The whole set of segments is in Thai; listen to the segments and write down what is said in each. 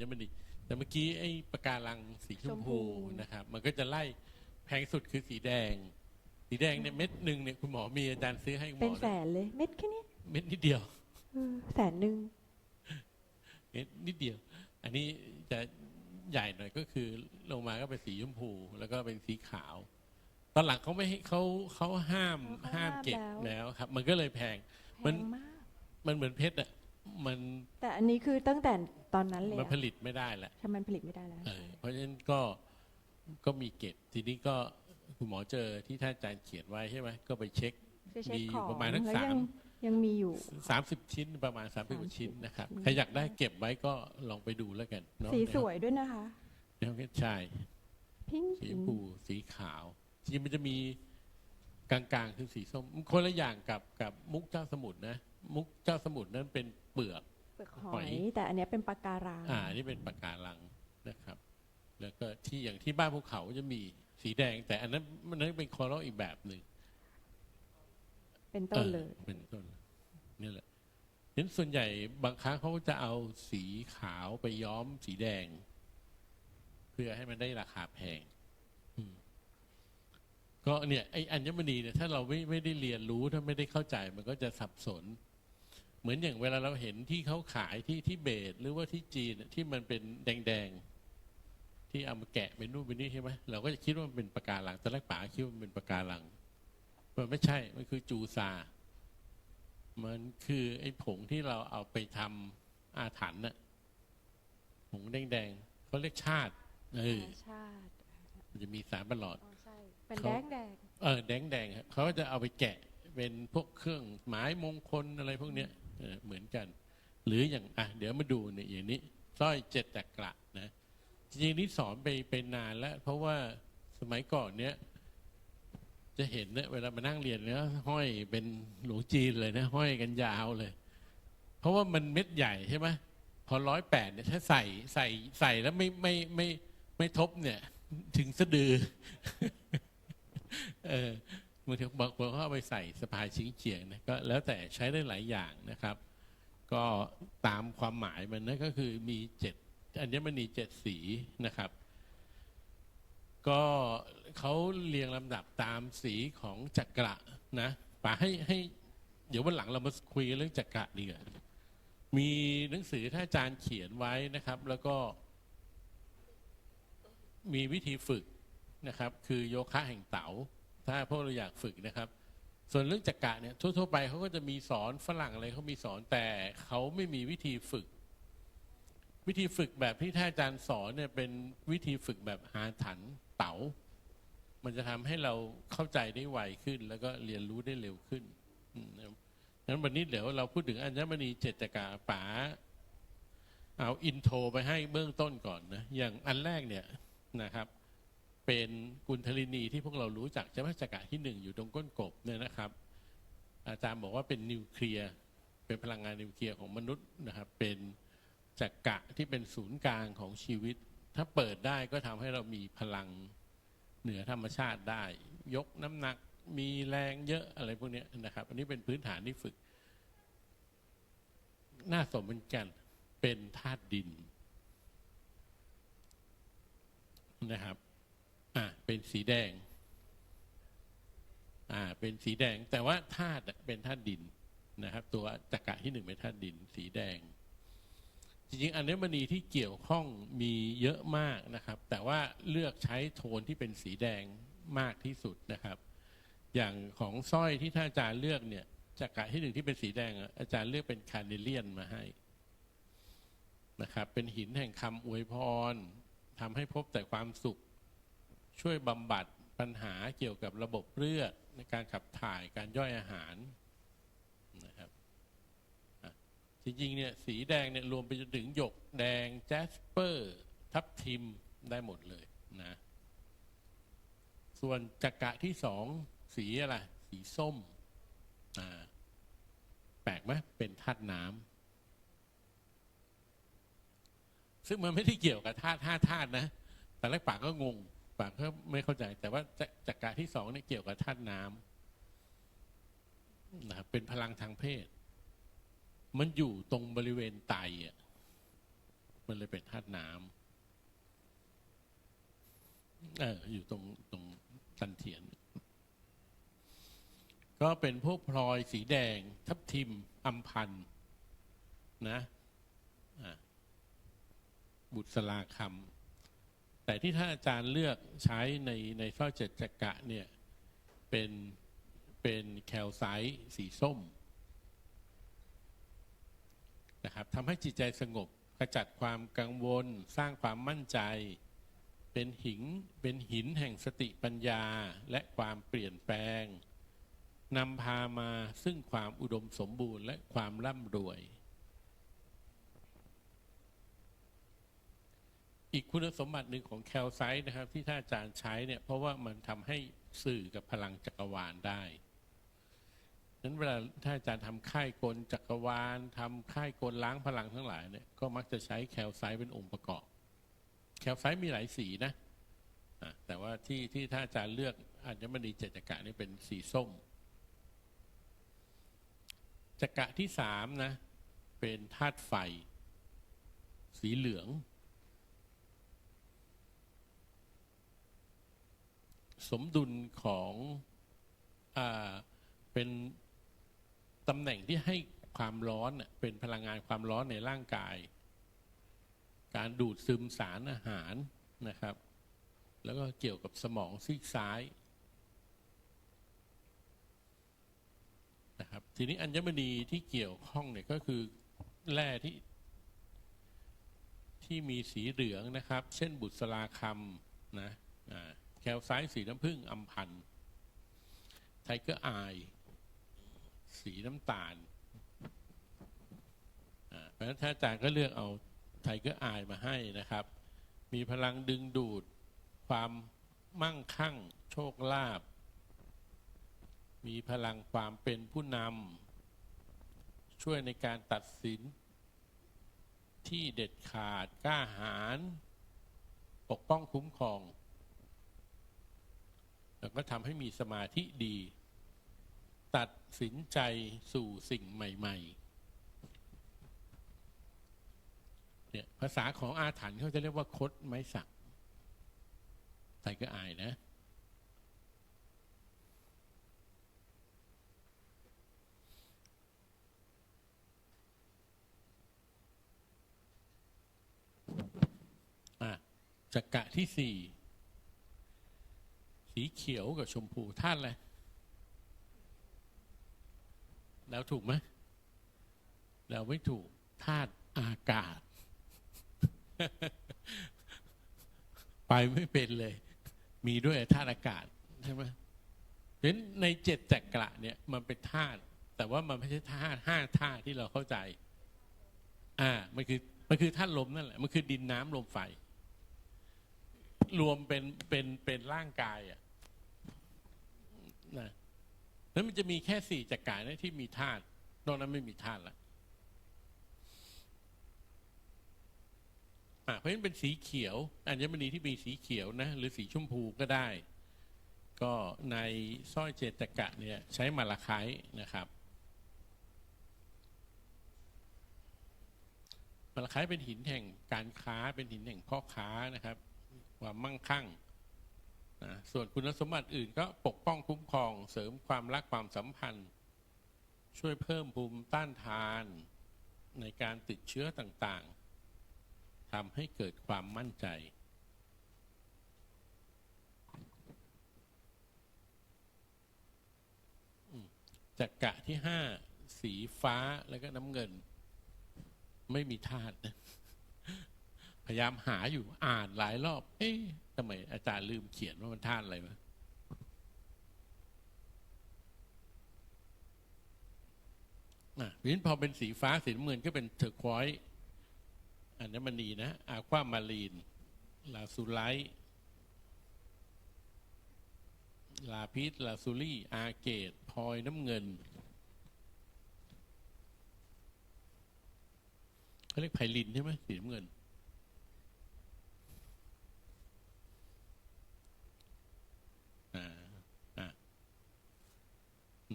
ญมณีแต่เมื่อกี้ไอ้ปะการังสีชมพูชมพูนะครับ มันก็จะไล่แพงสุดคือสีแดง สีแดงเนี่ยเม็ดหนึ่งเนี่ยคุณหมอมีอาจารย์ซื้อให้หมเป็นอแสนเลย เม็ดแค่เนี้ยเม็ดนิดเดียวเออแสนหนึ่งเม็ดนิดเดียว อันนี้จะใหญ่หน่อยก็คือลงมาก็เป็นสีชมพู แล้วก็เป็นสีขาว ตอนหลังเขาไม่ให้เขาเขาห้ามห้ามเก็บแล้วครับ มันก็เลยแพงแพมันงมากมันเหมือนเพชรอะ มันแต่อันนี้คือตั้งแต่ตอนนั้นเลยมันอะผลิตไม่ได้แหละทำไมผลิตไม่ได้แล้วเออเพราะฉะนั้นก็ก็มีเก็บทีนี้ก็คุณหมอเจอที่ท่านอาจารย์เขียนไว้ใช่ไหมก็ไปเช็คช่วยเช็คมีของประมาณทั้งแล้วสามยังยังมีอยู่ 30 ชิ้นประมาณ3 0กว่าชิ้นนะครับอืมใครอยากได้เก็บไว้ก็ลองไปดูแล้วกันเนาะสีสวยด้วยนะคะในห้องเพชรชายพิงสีชมพูสีขาวจริงๆมันจะมีกลางๆคือสีส้มคนละอย่างกับกับมุกเจ้าสมุทรนะ มุกเจ้าสมุทรนั้นเป็น เปลือก เปลือกหหออย ย แต่อันเนี้ยเป็นปากการัง อ่านี่เป็นปากการังนะครับ แล้วก็ที่อย่างที่บ้านภูเขาจะมีสีแดง แต่อันนั้นมันนั้นเป็นคอรัลอีกแบบหนึ่งเป็นต้นเลย ออเป็นต้นนี่แหละเห็นส่วนใหญ่บางครั้งเขาจะเอาสีขาวไปย้อมสีแดง เพื่อให้มันได้ราคาแพงอืมก็เนี่ยไออัญมณีเนี่ยถ้าเราไม่ไม่ได้เรียนรู้ถ้าไม่ได้เข้าใจมันก็จะสับสน เหมือนอย่างเวลาเราเห็นที่เขาขายที่ที่เบตหรือว่าที่จีนน่ะที่มันเป็นแดงๆ ที่เอามาแกะเป็นนู่นเป็นนี่ใช่ไหมเราก็จะคิดว่ามันเป็นปะการังตอนแรกป๋าคิดว่ามันเป็นปะการังมันไม่ใช่มันคือจูซา มันคือไอ้ผงที่เราเอาไปทำอาถรรพ์น่ะผงแดงๆเขาเรียกชาติเออชาติมันจะมีสารประหลอดอ๋อใช่เป็นเขาแดงแดงเออแดงแดงๆครับเขาก็จะเอาไปแกะเป็นพวกเครื่องหมายมงคลอะไรพวกเนี้ย เหมือนกัน หรืออย่างอะเดี๋ยวมาดูเนี่ยอย่างนี้สร้อยเจ็ดตะกระนะจริงๆนี่สอนไปเป็นนานแล้ว เพราะว่าสมัยก่อนเนี้ยจะเห็นเนี่ยเวลามานั่งเรียนแล้วห้อยเป็นหลวงจีนเลยนะห้อยกันยาวเลย เพราะว่ามันเม็ดใหญ่ใช่ไหมพอร้อยแปดเนี่ยถ้าใส่ใส่ใส่แล้วไม่ไม่ไม่ไม่ทบเนี่ย ถึงสะดือ เออ บางทีบางคนเขาเอาไปใส่สะพายชิงเฉียงนะก็แล้วแต่ใช้ได้หลายอย่างนะครับ ก็ตามความหมายมันนะก็คือมีเจ็ดอัญมณีเจ็ดสีนะครับ ก็เขาเรียงลำดับตามสีของจักระนะป่าให้ให้เดี๋ยววันหลังเรามาคุยเรื่องจักระดีกว่ามีหนังสือท่านอาจารย์เขียนไว้นะครับ แล้วก็มีวิธีฝึกนะครับ คือโยคะแห่งเต๋า ถ้าพวกเราอยากฝึกนะครับ ส่วนเรื่องจักระเนี่ยทั่วๆไปเขาก็จะมีสอนฝรั่งอะไรเขามีสอนแต่เขาไม่มีวิธีฝึก วิธีฝึกแบบที่ท่านอาจารย์สอนเนี่ยเป็นวิธีฝึกแบบหาถันเต๋ามันจะทำให้เราเข้าใจได้ไวขึ้น แล้วก็เรียนรู้ได้เร็วขึ้นงั้นวันนี้เดี๋ยวเราพูดถึงอัญมณีเจตจักระป๋าเอาอินโทรไปให้เบื้องต้นก่อนนะอย่างอันแรกเนี่ยนะครับ เป็นกุลธลินีที่พวกเรารู้จักใช่ไหมจักระที่หนึ่งอยู่ตรงก้นกบเนี่ยนะครับ อาจารย์บอกว่าเป็นนิวเคลียร์เป็นพลังงานนิวเคลียร์ของมนุษย์นะครับเป็นจักระที่เป็นศูนย์กลางของชีวิต ถ้าเปิดได้ก็ทำให้เรามีพลังเหนือธรรมชาติได้ ยกน้ำหนักมีแรงเยอะอะไรพวกนี้นะครับ อันนี้เป็นพื้นฐานที่ฝึกน่าสมเหมือนกันเป็นธาตุดินนะครับ อ่าเป็นสีแดงอ่าเป็นสีแดงแต่ว่าธาตุเป็นธาตุดินนะครับ ตัวจักระที่หนึ่งเป็นธาตุดิน สีแดง จริงๆอัญมณีที่เกี่ยวข้องมีเยอะมากนะครับ แต่ว่าเลือกใช้โทนที่เป็นสีแดงมากที่สุดนะครับ อย่างของสร้อยที่ท่านอาจารย์เลือกเนี่ยจักระที่หนึ่งที่เป็นสีแดงอะอาจารย์เลือกเป็นคาร์เนเลียนมาให้นะครับ เป็นหินแห่งคำอวยพรทำให้พบแต่ความสุข ช่วยบำบัดปัญหาเกี่ยวกับระบบเลือดในการขับถ่ายการย่อยอาหารนะครับจริงๆเนี่ยสีแดงเนี่ยรวมไปจนถึงหยกแดงแจสเปอร์ ทับทิมได้หมดเลยนะ ส่วนจักระที่สองสีอะไรสีส้มอ่าแปลกไหมเป็นธาตุน้ำซึ่งมันไม่ได้เกี่ยวกับธาตุห้าธาตุนะ แต่แรกปากก็งง ปากก็ไม่เข้าใจ แต่ว่าจัจักระที่สองเนี่ยเกี่ยวกับธาตุน้ำนะครับเป็นพลังทางเพศ มันอยู่ตรงบริเวณไตอะมันเลยเป็นธาตุน้ำเอออยู่ตรงตรงตันเทียน ก็เป็นพวกพลอยสีแดง ทับทิมอัมพันนะะบุษราคำ แต่ที่ท่านอาจารย์เลือกใช้ในในสร้อเจ็ดจักระเนี่ยเป็นเป็นแคลไซต์สีส้มนะครับทำให้จิตใจสงบกระจัดความกังวล สร้างความมั่นใจ เป็นหินเป็นหินแห่งสติปัญญาและความเปลี่ยนแปลงนำพามาซึ่งความอุดมสมบูรณ์และความร่ำรวย อีกคุณสมบัติหนึ่งของแคลไซต์นะครับ ที่ท่านอาจารย์ใช้เนี่ยเพราะว่ามันทำให้สื่อกับพลังจักรวาลได้นั้นเวลาท่านอาจารย์ทำค่ายกลจักรวาลทำค่ายกลล้างพลังทั้งหลายเนี่ยก็มักจะใช้แคลไซต์เป็นองค์ประกอบ แคลไซต์มีหลายสีนะแต่ว่าที่ที่ท่านอาจารย์เลือกอาจจะไม่ดีเจจักระนี่เป็นสีส้มจักระที่สามนะ เป็นธาตุไฟ สีเหลือง สมดุลของอเป็นตำแหน่งที่ให้ความร้อนเป็นพลังงานความร้อนในร่างกาย การดูดซึมสารอาหารนะครับ แล้วก็เกี่ยวกับสมองซีกซ้ายนะครับทีนี้อัญมณีที่เกี่ยวข้องเนี่ยก็คือแร่ที่ที่มีสีเหลืองนะครับ เช่นบุษราคำนะอ่า แคลไซต์สีน้ำผึ้งอัมพันธ์ไทเกอร์อาย สีน้ำตาลเพราะฉะนั้นท่านอาจารย์ก็เลือกเอาไทเกอร์อายมาให้นะครับ มีพลังดึงดูดความมั่งคั่งโชคลาภมีพลังความเป็นผู้นำช่วยในการตัดสิน ที่เด็ดขาดกล้าหาญปกป้องคุ้มครอง แล้วก็ทำให้มีสมาธิดี ตัดสินใจสู่สิ่งใหม่ ๆ เนี่ยภาษาของอาถรรพ์เขาจะเรียกว่าคดไม้สักใครก็อายนะอะจักระที่สี่ สีเขียวกับชมพูธาตุอะไร แล้วถูกไหมแล้วไม่ถูกธาตุอากาศ ไปไม่เป็นเลย มีด้วยธาตุอากาศใช่ไหมเพราะฉะนั้นในเจ็ดจักระเนี่ยมันเป็นธาตุแต่ว่ามันไม่ใช่ธาตุห้าธาตุที่เราเข้าใจ อ่า มันคือ มันคือธาตุลมนั่นแหละ มันคือดินน้ำลมไฟ รวมเป็น เป็น เป็นร่างกายอะ นะแล้วมันจะมีแค่สี่จักรนะที่มีธาตุนอกนั้นไม่มีธาตุละเพราะฉะนั้นเป็นสีเขียวอัญมณีที่มีสีเขียวนะ หรือสีชมพูก็ได้ ก็ในสร้อยเจดจักะเนี่ยใช้มาลาไคต์นะครับมาลาไคต์เป็นหินแห่งการค้าเป็นหินแห่งพ่อค้านะครับ ความมั่งคั่ง นะส่วนคุณสมบัติอื่นก็ปกป้องคุ้มครอง เสริมความรักความสัมพันธ์ ช่วยเพิ่มภูมิต้านทาน ในการติดเชื้อต่างๆทำให้เกิดความมั่นใจ จักระที่ห้าสีฟ้าแล้วก็น้ำเงิน ไม่มีธาตุพยายามหาอยู่อ่านหลายรอบ เอ๊ะ ทำไมอาจารย์ลืมเขียนว่ามันธาตุอะไรวะอะเพราะฉะนั้นพอเป็นสีฟ้าสีน้ำเงินก็เป็นเทอร์ควอยซ์อันนั้มันดีนะอาความารีน ลาซูไลท์ลาพิษลาซูรี่อาเกตพลอยน้ำเงินเขาเรียกไพลินใช่ไหมสีน้ำเงิน อ่าอะ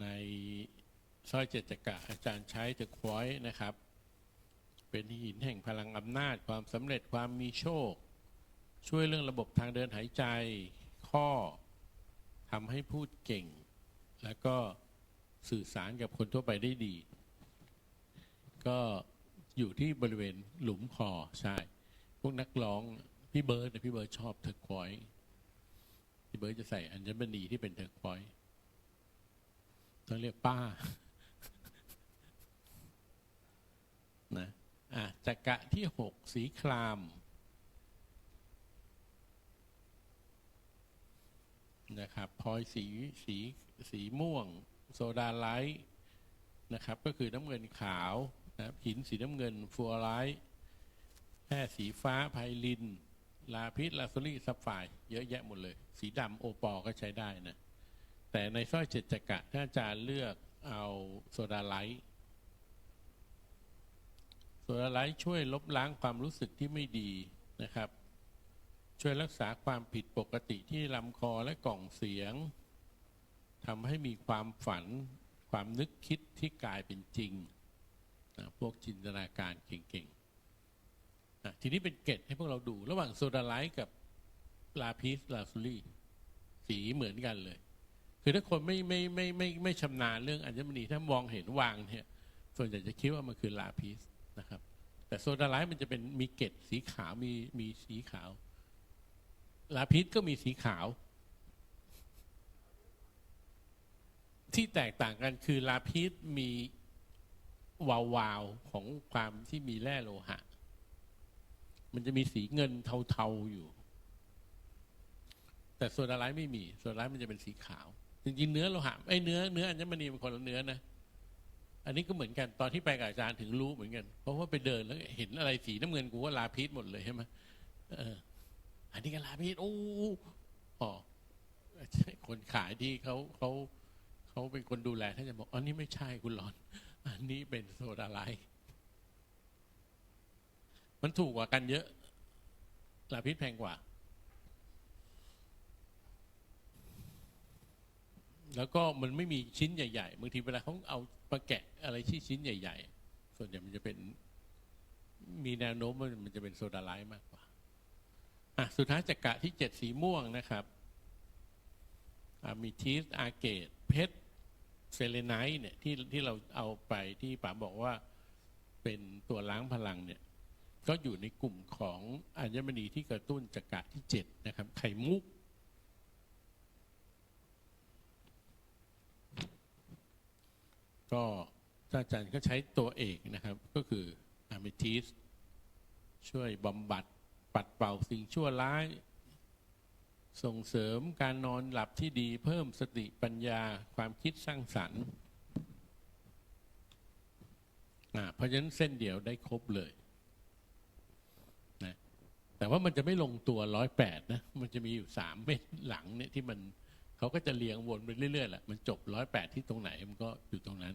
ในสร้อยเจ็ดจักระอาจารย์ใช้เทอร์ควอยซ์นะครับ เป็นหินแห่งพลังอำนาจความสำเร็จความมีโชค ช่วยเรื่องระบบทางเดินหายใจ ข้อทำให้พูดเก่ง แล้วก็สื่อสารกับคนทั่วไปได้ดี ก็อยู่ที่บริเวณหลุมคอใช่ พวกนักร้องพี่เบิร์ดพี่เบิร์ดชอบเทอร์ควอยซ์พี่เบิร์ดจะใส่อัญมณีที่เป็นเทอร์ควอยซ์ ต้องเรียกป้านะอะจักระที่หกสีคราม นะครับพลอยสีสีสีม่วง โซดาไลท์นะครับ ก็คือน้ำเงินขาวนะครับหินสีน้ำเงินฟัวไลท์แค่สีฟ้าไพลิน ลาพิษลาโซลี่ซับไฟร์เยอะแยะหมดเลย สีดำโอปอก็ใช้ได้นะ แต่ในสร้อยเจ็ดจักระถ้าอาจารย์เลือกเอาโซดาไลท์โซดาไลท์ช่วยลบล้างความรู้สึกที่ไม่ดีนะครับ ช่วยรักษาความผิดปกติที่ลำคอและกล่องเสียงทำให้มีความฝันความนึกคิดที่กลายเป็นจริงนะพวกจินตนาการเก่งๆนะทีนี้เป็นเกร็ดให้พวกเราดู ระหว่างโซดาไลท์กับลาพิสลาซูลี่สีเหมือนกันเลย คือถ้าคนไม่ไม่ไม่ไม่ไม่ชำนาญเรื่องอัญมณีถ้ามองเห็นวางเนี่ย ส่วนใหญ่จะคิดว่ามันคือลาพิสนะครับ แต่โซดาไลท์มันจะเป็นมีเกล็ดสีขาวมีมีสีขาว ลาพิษก็มีสีขาว ที่แตกต่างกันคือลาพิษมีวาวาวของความที่มีแร่โลหะ มันจะมีสีเงินเทาๆอยู่ แต่โซดาไลท์ไม่มี โซดาไลท์มันจะเป็นสีขาว จริงๆเนื้อโลหะไอ้เนื้อเนื้ออัญมณีเป็นคนละเนื้อนะอันนี้ก็เหมือนกันตอนที่ไปกับอาจารย์ถึงรู้เหมือนกัน เพราะว่าไปเดินแล้วเห็นอะไรสีน้ำเงินกูว่าลาพิษหมดเลยใช่ไหมอันนี้ก็ลาพิษโอ้อ๋อใช่คนขายที่เขาเขาเขาเป็นคนดูแลท่านจะบอกอันนี้ไม่ใช่คุณหลอน อันนี้เป็นโซดาไลท์มันถูกกว่ากันเยอะลาพิษแพงกว่า แล้วก็มันไม่มีชิ้นใหญ่ๆบางทีเวลาเขาเอามาแกะอะไรที่ชิ้นใหญ่ ๆ ส่วนใหญ่มันจะเป็นมีแนวโน้มว่ามันจะเป็นโซดาไลท์มากกว่าอะสุดท้ายจักระที่เจ็ดสีม่วงนะครับมีทีสอาเกตเพชรเซเลไนท์เนี่ยที่ที่เราเอาไปที่ป๋าบอกว่าเป็นตัวล้างพลังเนี่ย ก็อยู่ในกลุ่มของอัญมณีที่กระตุ้นจักระที่เจ็ดนะครับ ไข่มุก ก็อาจารย์ก็ใช้ตัวเอกนะครับ ก็คืออะมิทิสช่วยบำบัดปัดเป่าสิ่งชั่วร้าย ส่งเสริมการนอนหลับที่ดี เพิ่มสติปัญญาความคิดสร้างสรรค์อ่าเพราะฉะนั้นเส้นเดียวได้ครบเลยนะแต่ว่ามันจะไม่ลงตัวร้อยแปดนะ มันจะมีอยู่สามเม็ดหลังเนี่ยที่มัน เขาก็จะเรียงวนไปเรื่อยๆแหละมันจบร้อยแปดที่ตรงไหนมันก็อยู่ตรงนั้น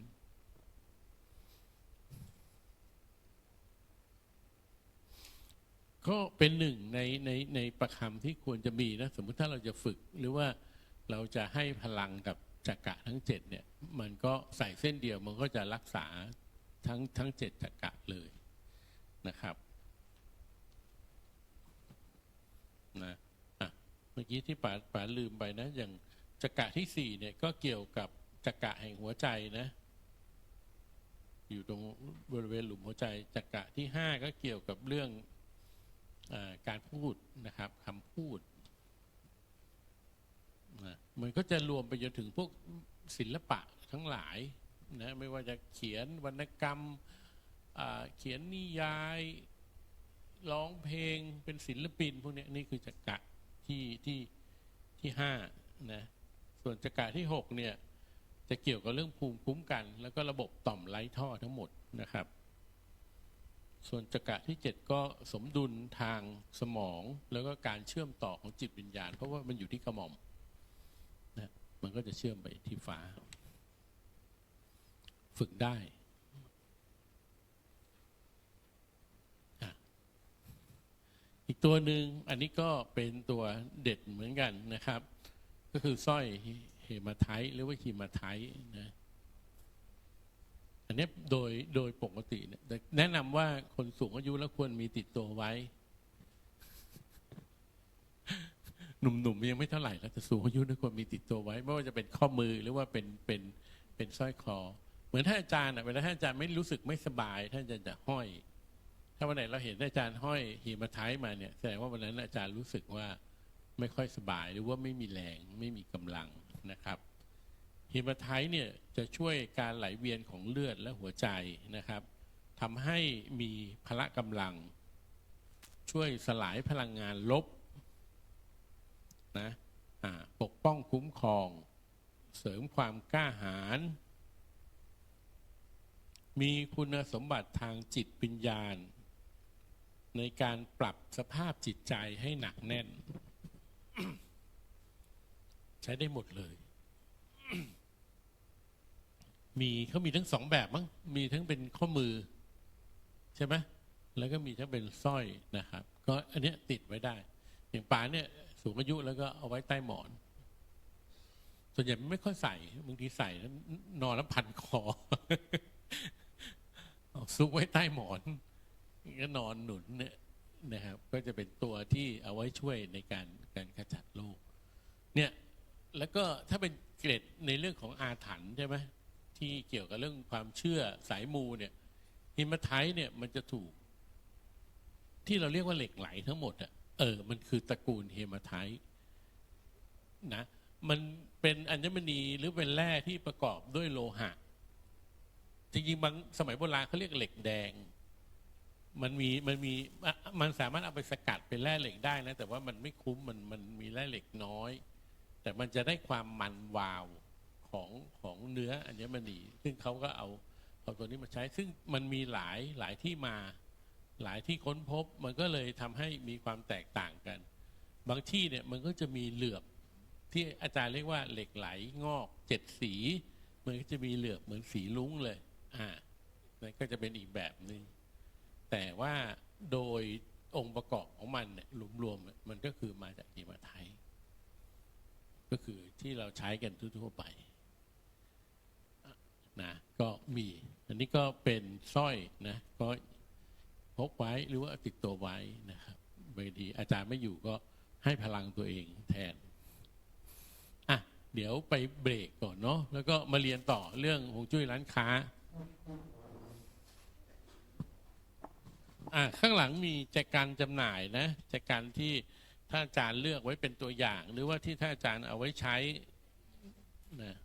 ก็เป็นหนึ่งในในในประคำที่ควรจะมีนะ สมมุติถ้าเราจะฝึกหรือว่าเราจะให้พลังกับจักระทั้งเจ็ดเนี่ย มันก็ใส่เส้นเดียวมันก็จะรักษาทั้งทั้งเจ็ดจักระเลยนะครับนะอะเมื่อกี้ที่ป๋าป๋าลืมไปนะอย่าง จักระที่สี่เนี่ยก็เกี่ยวกับจักระแห่งหัวใจนะ อยู่ตรงบริเวณหลุมหัวใจจักระที่ห้าก็เกี่ยวกับเรื่องอการพูดนะครับคำพูดนะมันก็จะรวมไปจนถึงพวกศิลปะทั้งหลายนะไม่ว่าจะเขียนวรรณกรรมเขียนนิยายร้องเพลงเป็นศิลปิน พวกนี้นี่คือจักระที่ที่ที่ห้านะ ส่วนจักระที่หกเนี่ยจะเกี่ยวกับเรื่องภูมิคุ้มกัน แล้วก็ระบบต่อมไร้ท่อทั้งหมดนะครับ ส่วนจักระที่ 7 ก็สมดุลทางสมอง แล้วก็การเชื่อมต่อของจิตวิญญาณ เพราะว่ามันอยู่ที่กระหม่อมนะมันก็จะเชื่อมไปที่ฟ้า ฝึกได้อีกตัวหนึ่งอันนี้ก็เป็นตัวเด็ดเหมือนกันนะครับ ก็คือสร้อยเฮมาไทหรือว่าฮีมาไทนะอันนี้โดยโดยปกติเนี่ยแนะนำว่าคนสูงอายุแล้วควรมีติดตัวไว้ หนุ่มๆยังไม่เท่าไหร่แล้วแต่สูงอายุนะควรมีติดตัวไว้ ไม่ว่าจะเป็นข้อมือหรือว่าเป็นเป็นเป็นสร้อยคอ เหมือนท่านอาจารย์อะเวลาท่านอาจารย์ไม่รู้สึกไม่สบายท่านอาจารย์จะห้อย ถ้าวันไหนเราเห็นอาจารย์ห้อยหีมาไทยมาเนี่ยแสดงว่าวันนั้นอาจารย์รู้สึกว่า ไม่ค่อยสบายหรือว่าไม่มีแรงไม่มีกำลังนะครับหีมาท้ายเนี่ยจะช่วยการไหลเวียนของเลือดและหัวใจนะครับทำให้มีพละกำลัง ช่วยสลายพลังงานลบนะปกป้องคุ้มครอง เสริมความกล้าหาญมีคุณสมบัติทางจิตวิญญาณในการปรับสภาพจิตใจให้หนักแน่น ใช้ได้หมดเลย มีเขามีทั้งสองแบบมั้งมีทั้งเป็นข้อมือ ใช่ไหมแล้วก็มีทั้งเป็นสร้อยนะครับ ก็อันนี้ติดไว้ได้ อย่างป่าเนี่ยสูงอายุแล้วก็เอาไว้ใต้หมอน ส่วนใหญ่ไม่ค่อยใส่บางทีใส่แล้วนอนแล้วพันคอซุกไว้ใต้หมอนก็นอนหนุนเนี่ยนะครับ ก็จะเป็นตัวที่เอาไว้ช่วยในการการขจัดโรคเนี่ย แล้วก็ถ้าเป็นเกร็ดในเรื่องของอาถรรพ์ใช่ไหมที่เกี่ยวกับเรื่องความเชื่อสายมูเนี่ยฮิมาไทต์เนี่ยมันจะถูก ที่เราเรียกว่าเหล็กไหลทั้งหมดอะเออ มันคือตระกูลเฮมาไทต์นะ มันเป็นอัญมณีหรือเป็นแร่ที่ประกอบด้วยโลหะ จริงๆบางสมัยโบราณเขาเรียกเหล็กแดง มันมีมันมีมันสามารถเอาไปสกัดเป็นแร่เหล็กได้นะแต่ว่ามันไม่คุ้มมันมันมีแร่เหล็กน้อย แต่มันจะได้ความมันวาวของของเนื้ออัญมณี ซึ่งเขาก็เอาเอาตัวนี้มาใช้ ซึ่งมันมีหลายหลายที่มา หลายที่ค้นพบ มันก็เลยทำให้มีความแตกต่างกัน บางที่เนี่ยมันก็จะมีเหลือบที่อาจารย์เรียกว่าเหล็กไหลงอกเจ็ดสี มันก็จะมีเหลือบเหมือนสีลุ้งเลย อ่านั่นก็จะเป็นอีกแบบหนึ่งแต่ว่าโดยองค์ประกอบของมันเนี่ยรวมๆมันก็คือมาจากหิมาไทย ก็คือที่เราใช้กันทั่วๆไปนะก็มี อันนี้ก็เป็นสร้อยนะก็พกไว้หรือว่าติดตัวไว้นะครับบางทีอาจารย์ไม่อยู่ก็ให้พลังตัวเองแทนอะเดี๋ยวไปเบรกก่อนเนาะแล้วก็มาเรียนต่อเรื่องฮวงจุ้ยร้านค้าอะข้างหลังมีแจกันจำหน่ายนะแจกันที่ ท่านอาจารย์เลือกไว้เป็นตัวอย่าง หรือว่าที่ท่านอาจารย์เอาไว้ใช้นะ